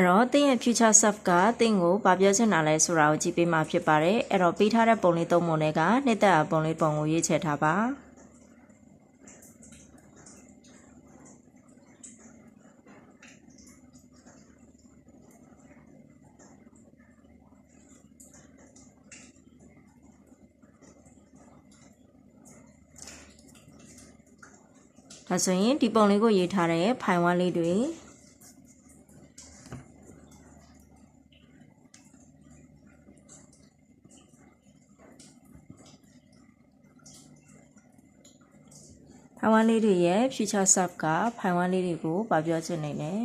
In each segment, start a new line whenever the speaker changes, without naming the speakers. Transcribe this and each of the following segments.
အဲ့တော့သင်ရဲ့ future self ကသင်ကိုဗာပြောချင်တာလဲဆိုတာကိုကြည့်ပေးမှာဖြစ်ပါတယ်အဲ့တော့ပေးထားတဲ့ပုံလေးသုံးပုံတွေကနှစ်သက်ပုံလေးပုံကိုရွေးချယ်ထားပါဒါဆိုရင်ဒီပုံလေးကိုရေးထားတဲ့ဖိုင်ဝမ်းလေးတွေ ဖိုင်ဝမ်းလေးတွေရဲ့ future self ကဖိုင်ဝမ်းလေးတွေကိုဗာပြောချင်နေတယ်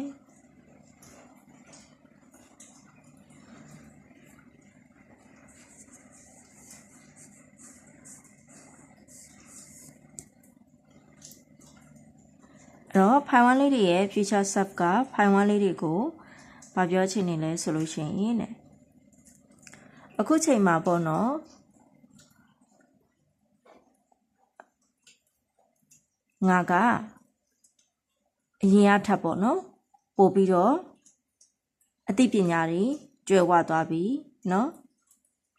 အဲ့တော့ဖိုင်ဝမ်းလေးတွေရဲ့ future self ကဖိုင်ဝမ်းလေးတွေကိုဗာပြောချင်နေလဲဆိုလို့ရှိရင်တဲ့အခုချိန်မှာပေါ့နော် ငါကအရင်အထက်ပေါ့နော်ပို့ပြီးတော့အသိပညာတွေကျွယ်ဝသွားပြီနော်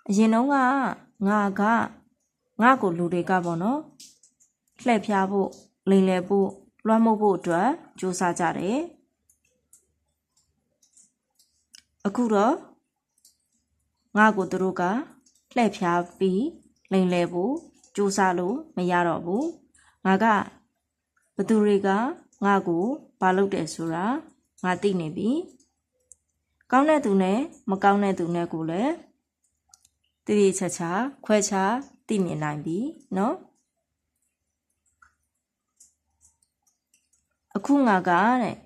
အရင်တော့ကငါကငါကိုလူတွေကပေါ့နော်လှည့်ဖျားဖို့လိန်လည်ဖို့လွှမ်းမိုးဖို့အတွက်ကြိုးစားကြတယ်အခုတော့ငါကိုသူတို့ကလှည့်ဖျားပြီးလိန်လည်ဖို့ကြိုးစားလို့မရတော့ဘူးငါက ဘသူတွေကငါ့ကိုဘာလုပ်တယ်ဆိုတာငါသိနေပြီကောင်းတဲ့သူနဲ့မကောင်းတဲ့သူနဲ့ကိုလည်းတည်တည်ချာချာခွဲခြားသိမြင်နိုင်ပြီเนาะအခုငါကတဲ့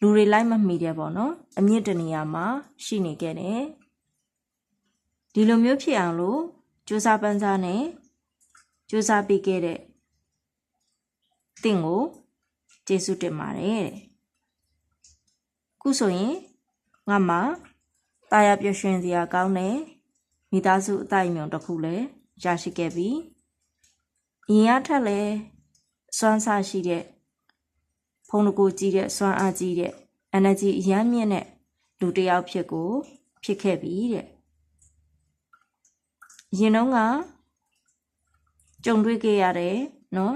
လူတွေလိုက်မမိတယ်ပေါ့နော်အမြင့်တနေရာမှာရှိနေခဲ့တယ်ဒီလိုမျိုးဖြစ်အောင်လို့စူးစမ်းပန်းစားနဲ့စူးစမ်းပြီးခဲ့တဲ့ တင့်ကိုကျေးဇူးတင်ပါတယ်တဲ့ခုဆိုရင်ငါမှတာယာပျော်ရွှင်စရာကောင်းတဲ့မိသားစုအတိုင်းအမြုံတစ်ခုလည်းရရှိခဲ့ပြီအရင်အထက်လည်းစွမ်းစားရှိတဲ့ဖုန်းတကူကြီးတဲ့စွမ်းအားကြီးတဲ့ energy အရမ်းမြင့်တဲ့လူတစ်ယောက်ဖြစ်ကို ဖြစ်ခဲ့ပြီတဲ့ရင်တော့ကကြုံတွေ့ခဲ့ရတယ်နော်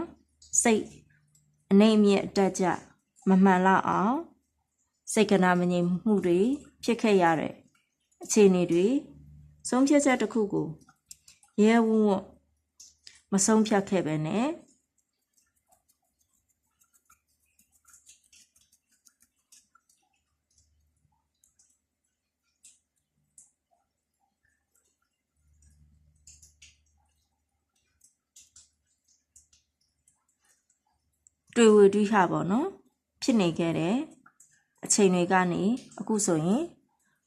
စိတ် အနေအမြင့်အတက်ကြမမှန်လောက်အောင်စိတ်ကနာမငြိမ်မှုတွေဖြစ်ခဲ့ရတဲ့အခြေအနေတွေဆုံးဖြတ်ချက်တစ်ခုကိုရဲဝံ့ဝံ့မဆုံးဖြတ်ခဲ့ပဲနဲ့ တွေ့ဝေတွေ့ရပါတော့ဖြစ်နေခဲ့တယ်အချိန်တွေကနေအခုဆိုရင်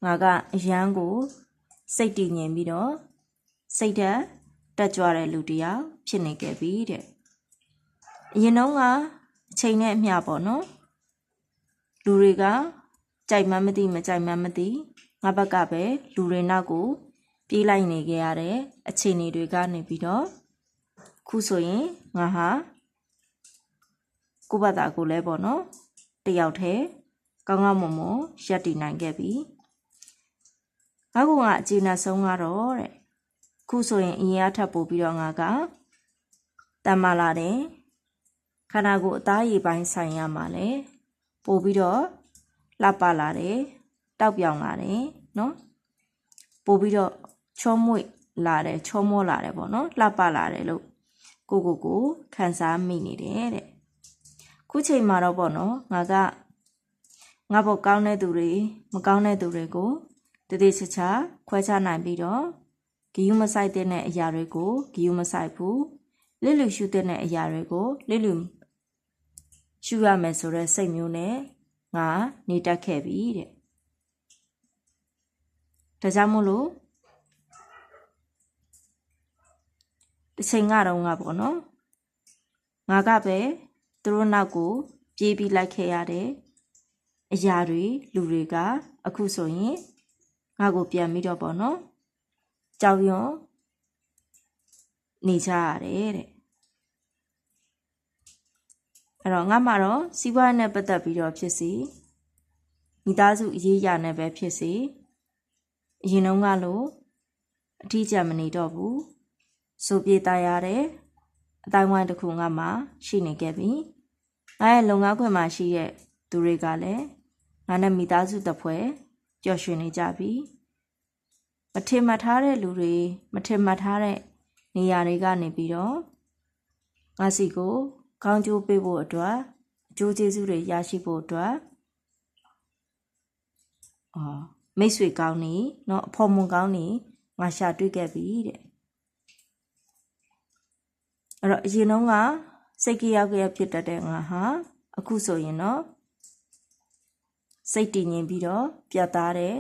ငါကအရန်ကို စိတ်တည်ငြိမ်ပြီးတော့စိတ်ဓာတ်တက်ကြွတဲ့လူတစ်ယောက်ဖြစ်နေခဲ့ပြီတဲ့အရင်တော့ကအချိန်နဲ့အမျှပေါ့နော်လူတွေကကြိုက်မှမသိမကြိုက်မှမသိငါဘက်ကပဲလူတွေနောက်ကို ပြေးလိုက်နေခဲ့ရတဲ့အခြေအနေတွေကနေပြီးတော့ခုဆိုရင်ငါဟာ ကိုယ့်ဘာသာကိုလည်းပေါ့နော်တယောက်တည်းကောင်းကောင်းမွန်မွန်ရပ်တည်နိုင်ခဲ့ပြီငါကအခြေအနေဆုံးကတော့တဲ့ခုဆိုရင်အရင်အထပ်ပို့ပြီးတော့ငါကတမလာတယ်ခန္ဓာကိုယ်အသားရည်ပိုင်းဆိုင်ရမှာလဲပို့ပြီးတော့လှပလာတယ်တောက်ပြောင်လာတယ်နော်ပို့ပြီးတော့ချောမွေ့လာတယ်ချောမောလာတယ်ပေါ့နော်လှပလာတယ်လို့ကိုကိုကိုခံစားမိနေတယ်တဲ့ ခုချိန်မှာတော့ပေါ့နော်ငါကငါဘောကောင်းတဲ့သူတွေမကောင်းတဲ့သူတွေကိုတည်တည်ချာချာခွဲခြားနိုင်ပြီးတော့ဂီယူမဆိုင်တဲ့အရာတွေကိုဂီယူမဆိုင်ဘူးလစ်လူရှုတဲ့အရာတွေကိုလစ်လူရှုရမယ်ဆိုတဲ့စိတ်မျိုးနဲ့ငါနေတတ်ခဲ့ပြီတဲ့ဒါကြောင့်မို့လို့တစ်ချိန်ကတော့ငါပေါ့နော်ငါကပဲ သူတို့နောက်ကို ပြေးပြီးလိုက်ခဲ့ရတဲ့အရာတွေလူတွေကအခုဆိုရင်ငါကိုပြန်ပြီးတော့ပေါ့နော်ကြောက်ရွံ့နေကြရတယ်တဲ့အဲ့တော့ငါမှတော့စီးပွားနဲ့ပတ်သက်ပြီးတော့ဖြစ်စီမိသားစုအရေးရနဲ့ပဲဖြစ်စီအရင်တုန်းကလိုအထီးကျန်မနေတော့ဘူးစိုးပြေးသားရတဲ့အတိုင်းဝိုင်းတစ်ခုငါမှရှိနေခဲ့ပြီ ငါရဲ့လုပ်ငန်းခွင်မှာရှိတဲ့သူတွေကလည်းငါနဲ့မိသားစုတစ်ဖွဲ့ပျော်ရွှင်နေကြပြီမထင်မှတ်ထားတဲ့လူတွေမထင်မှတ်ထားတဲ့နေရာတွေကနေပြီးတော့ငါစီကိုကောင်းကျိုးပေးဖို့အတွက်အကျိုးကျေးဇူးတွေရရှိဖို့အတွက်အော်မိတ်ဆွေကောင်းနေเนาะအဖော်မွန်ကောင်းနေငါရှာတွေ့ခဲ့ပြီတဲ့အဲ့တော့အရင်တုန်းက စိတ်ကြရောက်ကြရဖြစ်တတ်တဲ့ငါဟာအခုဆိုရင်တော့စိတ်တည်ငြိမ်ပြီးတော့ပြတ်သားတဲ့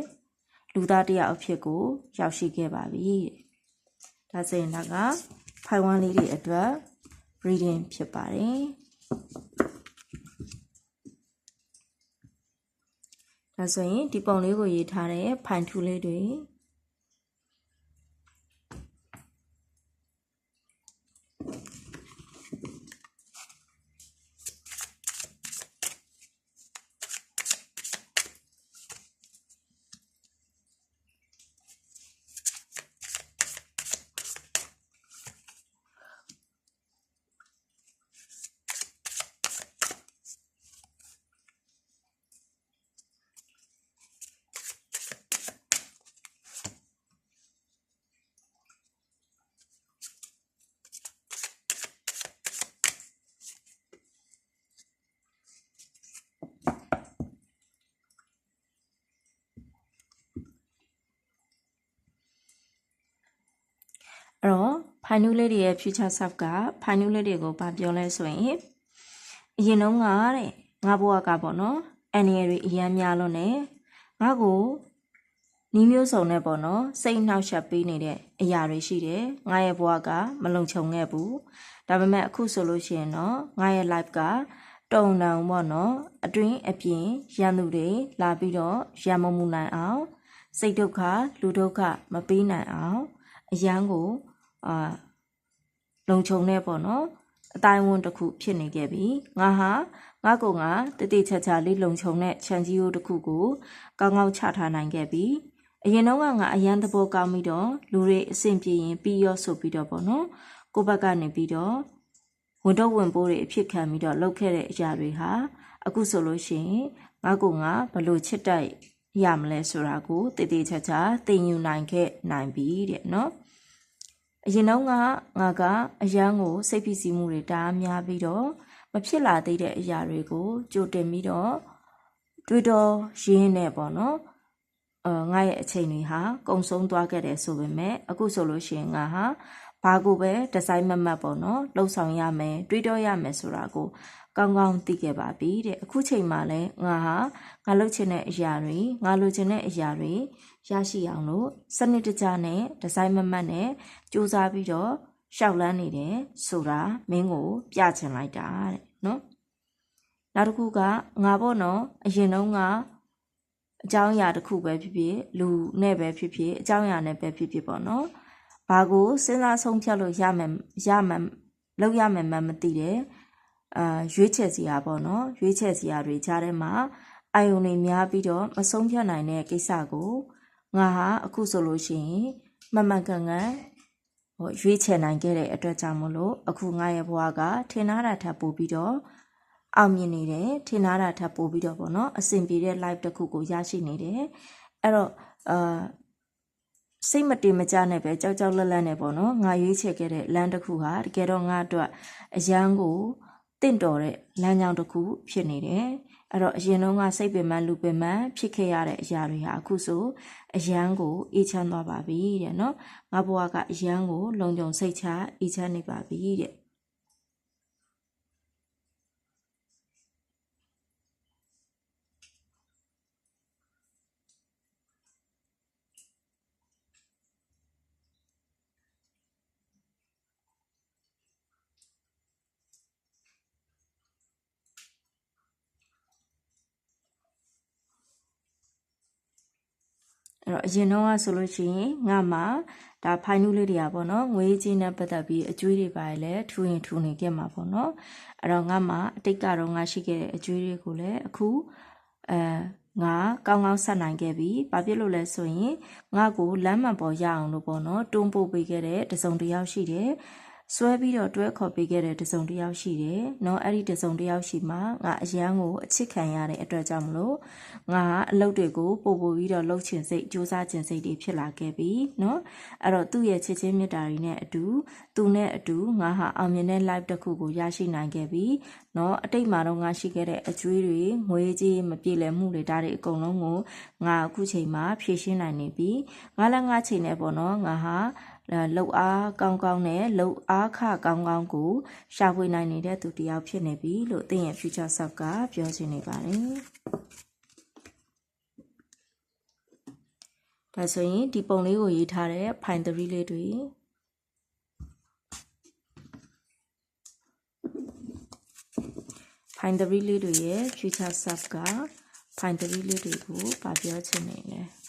လူသားတစ်ယောက်အဖြစ်ကို ရောက်ရှိခဲ့ပါပြီတဲ့ဒါဆိုရင်တော့ကဖိုင်ဝမ်လေးတွေအတွက် reading ဖြစ်ပါတယ်ဒါဆိုရင်ဒီပုံလေးကိုရေးထားတဲ့ဖိုင်ထူလေးတွေ အဲ့တော့ဖိုင်နူးလေးတွေရဲ့ future self ကဖိုင်နူးလေးတွေကိုဗာပြောလဲဆိုရင်အရင်တုန်းကတဲ့ငါဘဝကပေါ့နော်အန်ရီတွေအရန်များလို့ ਨੇ ငါကိုနီးမျိုးစုံနဲ့ပေါ့နော်စိတ်နှောက်ယှက်ပေးနေတဲ့အရာတွေရှိတယ်ငါရဲ့ဘဝကမလုံခြုံခဲ့ဘူးဒါပေမဲ့အခုဆိုလို့ရှိရင်တော့ငါရဲ့ life ကတုံတောင်ပေါ့နော်အတွင်းအပြင်ရန်သူတွေလာပြီးတော့ရံမမှုနိုင်အောင်စိတ်ဒုက္ခလူဒုက္ခမပေးနိုင်အောင်အရန်ကိုအာ လုံခြုံတဲ့ပေါ့နော်အတိုင်းဝန်းတစ်ခုဖြစ်နေခဲ့ပြီငါဟာငါကငါတတိချာချာလေးလုံခြုံတဲ့ခြံကြီးရိုးတစ်ခုကိုကောင်းကောင်းချထားနိုင်ခဲ့ပြီအရင်တော့ကငါအရန်သဘောကောင်းပြီးတော့လူတွေအဆင်ပြေရင်ပြီးရောဆိုပြီးတော့ပေါ့နော်ကိုဘက်ကနေပြီးတော့ဝန်တော့ဝင်ပိုးတွေအဖြစ်ခံပြီးတော့လုပ်ခဲ့တဲ့အရာတွေဟာအခုဆိုလို့ရှိရင်ငါကငါဘလို့ချစ်တိုက်ရမလဲဆိုတာကိုတည်တည်ချာချာသိယူနိုင်ခဲ့နိုင်ပြီတဲ့နော် အရင်တော့ကငါကအရန်ကိုစိတ်ဖိစီးမှုတွေတအားများပြီးတော့မဖြစ်လာသေးတဲ့အရာတွေကိုကြိုတင်ပြီးတော့တွေးတော့ရင်းနေပေါ့နော်အာငါရဲ့အချိန်တွေဟာကုံဆုံးသွားခဲ့တယ်ဆိုပေမဲ့အခုဆိုလို့ရှိရင်ငါဟာ ဘာကိုပဲဒီဇိုင်းမမတ်ပေါ့နော်လှုပ်ဆောင်ရမယ်တွေးတော့ရမယ်ဆိုတာကိုကောင်းကောင်းသိခဲ့ပါပြီတဲ့အခုချိန်မှာလဲငါဟာငါလုပ်ချင်တဲ့အရာတွေငါလိုချင်တဲ့အရာတွေရရှိအောင်လို့စနစ်တကျနဲ့ဒီဇိုင်းမမတ်နဲ့စူးစမ်းပြီးတော့ရှောက်လန်းနေတယ်ဆိုတာမင်းကို ပြချင်လိုက်တာတဲ့နော်နောက်တစ်ခုကငါပေါ့နော်အရင်တုန်းကအကြောင်းအရာတစ်ခုပဲဖြစ်ဖြစ်လူနဲ့ပဲဖြစ်ဖြစ်အကြောင်းအရာနဲ့ပဲဖြစ်ဖြစ်ပေါ့နော် ဘာကိုစဉ်းစားဆုံးဖြတ်လို့ရမယ်ရမယ်လောက်ရမယ်မှမသိတယ်အာရွေးချယ်စရာပေါ့နော်ရွေးချယ်စရာတွေကြားထဲမှာအာယုန်တွေများပြီးတော့မဆုံးဖြတ်နိုင်တဲ့ကိစ္စကိုငါဟာအခုဆိုလို့ရှိရင်မမှန်ကန်ကန်ဟိုရွေးချယ်နိုင်ခဲ့တဲ့အတွက်ကြောင့်မလို့အခုငါရဲ့ဘဝကထင်ထားတာထပ်ပို့ပြီးတော့အောင်မြင်နေတယ်ထင်ထားတာထပ်ပို့ပြီးတော့ပေါ့နော်အဆင်ပြေတဲ့ live တစ်ခုကိုရရှိနေတယ်အဲ့တော့အာ စိတ်မတင်မကြနဲ့ပဲကြောက်ကြောက်လန့်လန့်နဲ့ပေါ့နော်ငါရွေးချယ်ခဲ့တဲ့လမ်းတစ်ခုဟာတကယ်တော့ငါအတွက်အရန်ကိုတင့်တော်တဲ့လမ်းကြောင်းတစ်ခုဖြစ်နေတယ်အဲ့တော့အရင်တုန်းကစိတ်ပင်ပန်းလူပင်ပန်းဖြစ်ခဲ့ရတဲ့အရာတွေဟာအခုဆိုအရန်ကိုအေးချမ်းသွားပါပြီတဲ့နော်ငါဘဝကအရန်ကိုလုံခြုံစိတ်ချအေးချမ်းနေပါပြီတဲ့ အဲ့တော့အရင်တော့ဆိုလို့ရှိရင်ငါမှဒါဖိုင်နူးလေးတွေကပေါ့နော်ငွေကြီးနဲ့ပတ်သက်ပြီးအကျွေးတွေပါလဲထူရင်ထူနေခဲ့မှာပေါ့နော်အဲ့တော့ငါမှအတိတ်ကတော့ငါရှိခဲ့တဲ့အကျွေးတွေကိုလည်းအခုအဲငါကောင်းကောင်းဆက်နိုင်ခဲ့ပြီ။ဘာဖြစ်လို့လဲဆိုရင်ငါကိုလမ်းမှန်ပေါ်ရအောင်လို့ပေါ့နော်တွန်းပို့ပေးခဲ့တဲ့တစုံတစ်ယောက်ရှိတယ်။ ဆွဲပြီးတော့တွဲခေါ်ပေးခဲ့တဲ့တစုံတစ်ယောက်ရှိတယ်။နော်အဲ့ဒီတစုံတစ်ယောက်ရှိမှငါအရန်ကိုအချစ်ခံရတဲ့အတွက်ကြောင့်မလို့ငါအလုပ်တွေကိုပို့ပို့ပြီးတော့လှုပ်ချင်စိတ်စူးစမ်းချင်စိတ်တွေဖြစ်လာခဲ့ပြီနော်။အဲ့တော့သူ့ရဲ့ချစ်ချင်းမေတ္တာတွေနဲ့အတူသူနဲ့အတူငါဟာအောင်မြင်တဲ့ live တစ်ခုကိုရရှိနိုင်ခဲ့ပြီ။နော်အတိတ်မှာတော့ငါရှိခဲ့တဲ့အကျွေးတွေငွေကြီးမပြေလည်မှုတွေဒါတွေအကုန်လုံးကိုငါအခုချိန်မှာဖြည့်ရှင်းနိုင်နေပြီ။ငါလည်းငါချိန်နေပေါ့နော်ငါဟာ လှုပ်အားကောင်းကောင်းနဲ့လှုပ်အားခကောင်းကောင်းကိုရှာဖွေနိုင်နေတဲ့သူတစ်ယောက်ဖြစ်နေပြီလို့သင်ရဲ့ future self ကပြောချင်နေပါတယ်။ဒါဆိုရင်ဒီပုံလေးကိုရေးထားတဲ့ fine 3လေးတွေဖိုင်3လေးတွေရဲ့ future self ကဖိုင်3လေးတွေကိုဗာပြောချင်နေလဲ။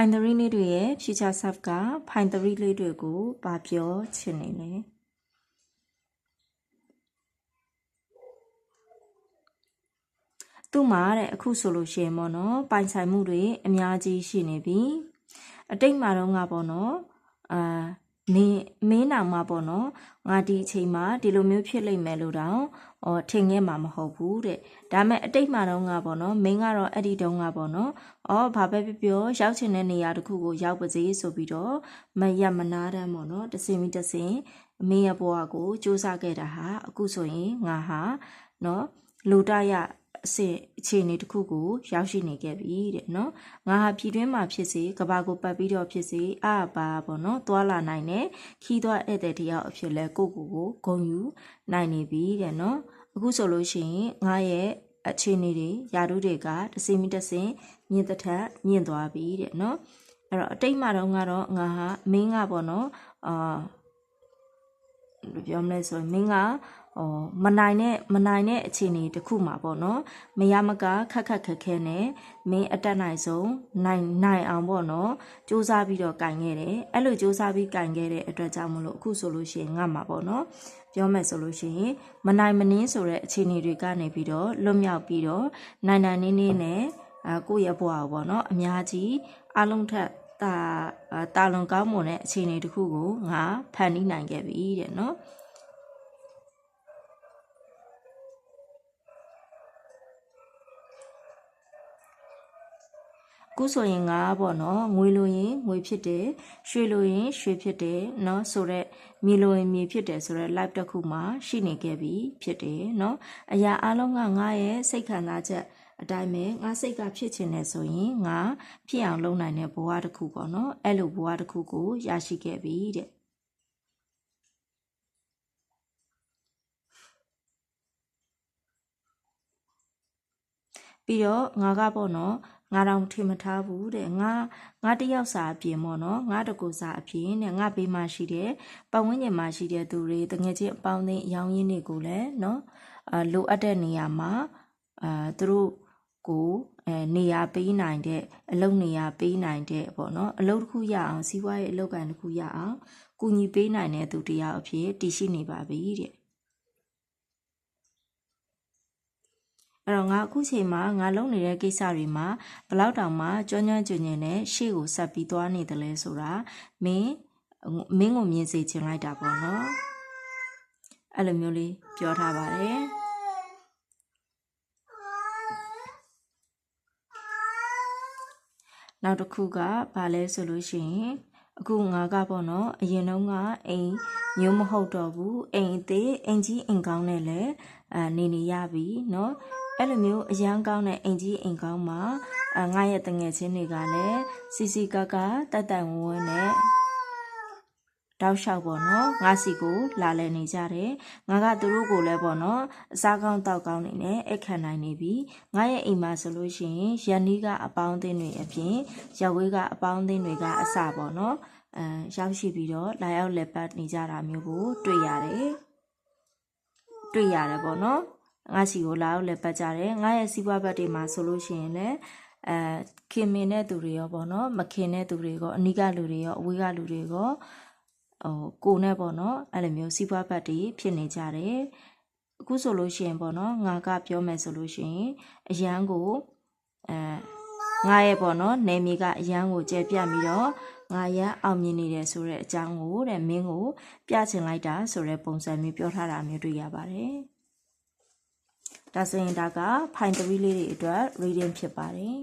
Find 3လေးတွေရဲ့ future self က Find 3လေးတွေကိုပါပြောချင်နေလဲသူ့မှာတဲ့အခုဆိုလို့ရှိရင်ပေါ့နော် ပိုင်ဆိုင်မှုတွေအများကြီးရှိနေပြီအတိတ်မှာတော့ငါပေါ့နော်အာ နေမင်းနာမှာပေါ့နော်ငါဒီအချိန်မှာဒီလိုမျိုးဖြစ်လိမ့်မယ်လို့တောင်ဟောထင်ခဲ့မှာမဟုတ်ဘူးတဲ့ဒါမဲ့အတိတ်မှာတော့ငါပေါ့နော်မင်းကတော့အဲ့ဒီတုန်းကပေါ့နော်အော်ဘာပဲပြောပြောရောက်ချင်တဲ့နေရာတစ်ခုကိုရောက်ပါစေဆိုပြီးတော့မရမနာတမ်းပေါ့နော်တစင်မီတစင်အမေရဲ့ဘဝကိုစူးစမ်းခဲ့တာဟာအခုဆိုရင်ငါဟာနော်လူတရ အစစ်အခြေအနေတစ်ခုကို ရောက်ရှိနေခဲ့ပြီတဲ့နော်ငါဟာပြည်တွင်းမှာဖြစ်စေကဘာကိုပတ်ပြီးတော့ဖြစ်စေအပါပေါ့နော်သွာလာနိုင်တဲ့ခီးသွားဧည့်သည်တယောက်အဖြစ်လဲကိုကိုကိုဂုံယူနိုင်နေပြီတဲ့နော်အခုဆိုလို့ရှိရင်ငါရဲ့အခြေအနေတွေယာတို့တွေကတစင်မီတစင်မြင့်တထက်မြင့်သွားပြီတဲ့နော်အဲ့တော့အတိတ်မှာတော့ငါတော့ငါဟာမင်းကပေါ့နော်အာပြောမလဲဆိုရင်မင်းကဟော မနိုင်တဲ့မနိုင်တဲ့အခြေအနေတစ်ခုမှာပေါ့နော်မရမကခက်ခက်ခက်ခဲနဲ့မင်းအတက်နိုင်ဆုံးနိုင်နိုင်အောင်ပေါ့နော်စူးစမ်းပြီးတော့ကင်ခဲ့တယ်အဲ့လိုစူးစမ်းပြီးကင်ခဲ့တဲ့အတွက်ကြောင့်မလို့အခုဆိုလို့ရှိရင်ငတ်မှာပေါ့နော်ပြောမယ်ဆိုလို့ရှိရင်မနိုင်မနှင်းဆိုတဲ့အခြေအနေတွေကနေပြီးတော့လွတ်မြောက်ပြီးတော့နိုင်နိုင်နေနေနဲ့အာကိုယ့်ရဲ့ဘဝကိုပေါ့နော်အများကြီးအလုံးထက်တာတာလွန်ကောင်းမွန်တဲ့အခြေအနေတစ်ခုကိုငါဖန်တီးနိုင်ခဲ့ပြီတဲ့နော် ခုဆိုရင်ငါပေါ့နော်ငွေလိုရင်ငွေဖြစ်တယ်ရွှေလိုရင်ရွှေဖြစ်တယ်နော်ဆိုတော့မြေလိုရင်မြေဖြစ်တယ်ဆိုတော့ live တစ်ခုမှာရှိနေခဲ့ပြီဖြစ်တယ်နော်အရာအလုံးကငါရဲ့စိတ်ခံစားချက်အတိုင်းပဲငါစိတ်ကဖြစ်ချင်တယ်ဆိုရင်ငါဖြစ်အောင်လုပ်နိုင်တဲ့ဘဝတစ်ခုပေါ့နော်အဲ့လိုဘဝတစ်ခုကိုရရှိခဲ့ပြီတဲ့ပြီးတော့ငါကပေါ့နော် ငါတော့ထင်မထားဘူးတဲ့ငါငါတယောက်စာအပြင်ပေါ့နော်ငါတကူစာအပြင်တဲ့ငါဘေးမှာရှိတဲ့ပတ်ဝန်းကျင်မှာရှိတဲ့သူတွေတငယ်ချင်းအပေါင်းအသင်းအယောင်းရင်းတွေကိုလည်းနော်အာလိုအပ်တဲ့နေရာမှာအာသူတို့ကိုအဲနေရာပေးနိုင်တဲ့အလုပ်နေရာပေးနိုင်တဲ့ပေါ့နော်အလုပ်တစ်ခုရအောင်စီးပွားရေးအလုပ်ကန်တစ်ခုရအောင်ကူညီပေးနိုင်တဲ့သူတရားအဖြစ်တည်ရှိနေပါပြီတဲ့ အဲ့တော့ငါအခုချိန်မှာငါလုပ်နေတဲ့ကိစ္စတွေမှာဘလောက်တောင်မှကျွမ်းကျွမ်းကျင်ကျင်နဲ့ရှေ့ကိုဆက်ပြီးသွားနေတယ်လဲဆိုတာမင်းမင်းကိုမြင်စေချင်လိုက်တာပေါ့နော် အဲ့လိုမျိုးလေးပြောထားပါတယ် နောက်တစ်ခုကဘာလဲဆိုလို့ရှိရင်အခုငါကပေါ့နော်အရင်တုန်းကအိမ်မျိုးမဟုတ်တော့ဘူးအိမ်အသေးအိမ်ကြီးအိမ်ကောင်းနဲ့လည်းအာနေနေရပြီเนาะ အဲ့လိုမျိုးအရန်ကောင်းတဲ့အိမ်ကြီးအိမ်ကောင်းမှာအာငါရဲ့တငယ်ချင်းတွေကလည်းစီစီကကတက်တက်ဝန်းဝန်းနဲ့တောက်လျှောက်ပေါ့နော်ငါစီကိုလာလဲနေကြတယ်ငါကသူတို့ကိုလည်းပေါ့နော်အစားကောင်းတောက်ကောင်းနေနဲ့အိတ်ခံနိုင်နေပြီငါရဲ့အိမ်မှာဆိုလို့ရှိရင်ရန်နီးကအပေါင်းအသင်းတွေအပြင်ရက်ဝေးကအပေါင်းအသင်းတွေကအစပေါ့နော်အဲရောက်ရှိပြီးတော့လာရောက်လက်ပတ်နေကြတာမျိုးကိုတွေ့ရတယ်တွေ့ရတယ်ပေါ့နော် ငါစီကိုလာရောက်လက်ပတ်ကြတယ်ငါရဲ့စီးပွားဘက်တွေမှာဆိုလို့ရှိရင်လည်းအဲခင်မင်တဲ့သူတွေရောပေါ့နော်မခင်တဲ့သူတွေရောအနီးကလူတွေရောအဝေးကလူတွေရောဟိုကိုနဲ့ပေါ့နော်အဲ့လိုမျိုးစီးပွားဘက်တွေဖြစ်နေကြတယ်အခုဆိုလို့ရှိရင်ပေါ့နော်ငါကပြောမယ်ဆိုလို့ရှိရင်အရန်ကိုအဲငါရဲ့ပေါ့နော်နေမီကအရန်ကိုကျဲပြတ်ပြီးတော့ငါရန်အောင်မြင်နေတယ်ဆိုတဲ့အကြောင်းကိုတဲ့မင်းကိုပြချင်လိုက်တာဆိုတဲ့ပုံစံမျိုးပြောထားတာမျိုးတွေ့ရပါတယ် ဒါဆိုရင်ဒါကဖိုင်3လေးတွေအတွက် reading ဖြစ်ပါတယ်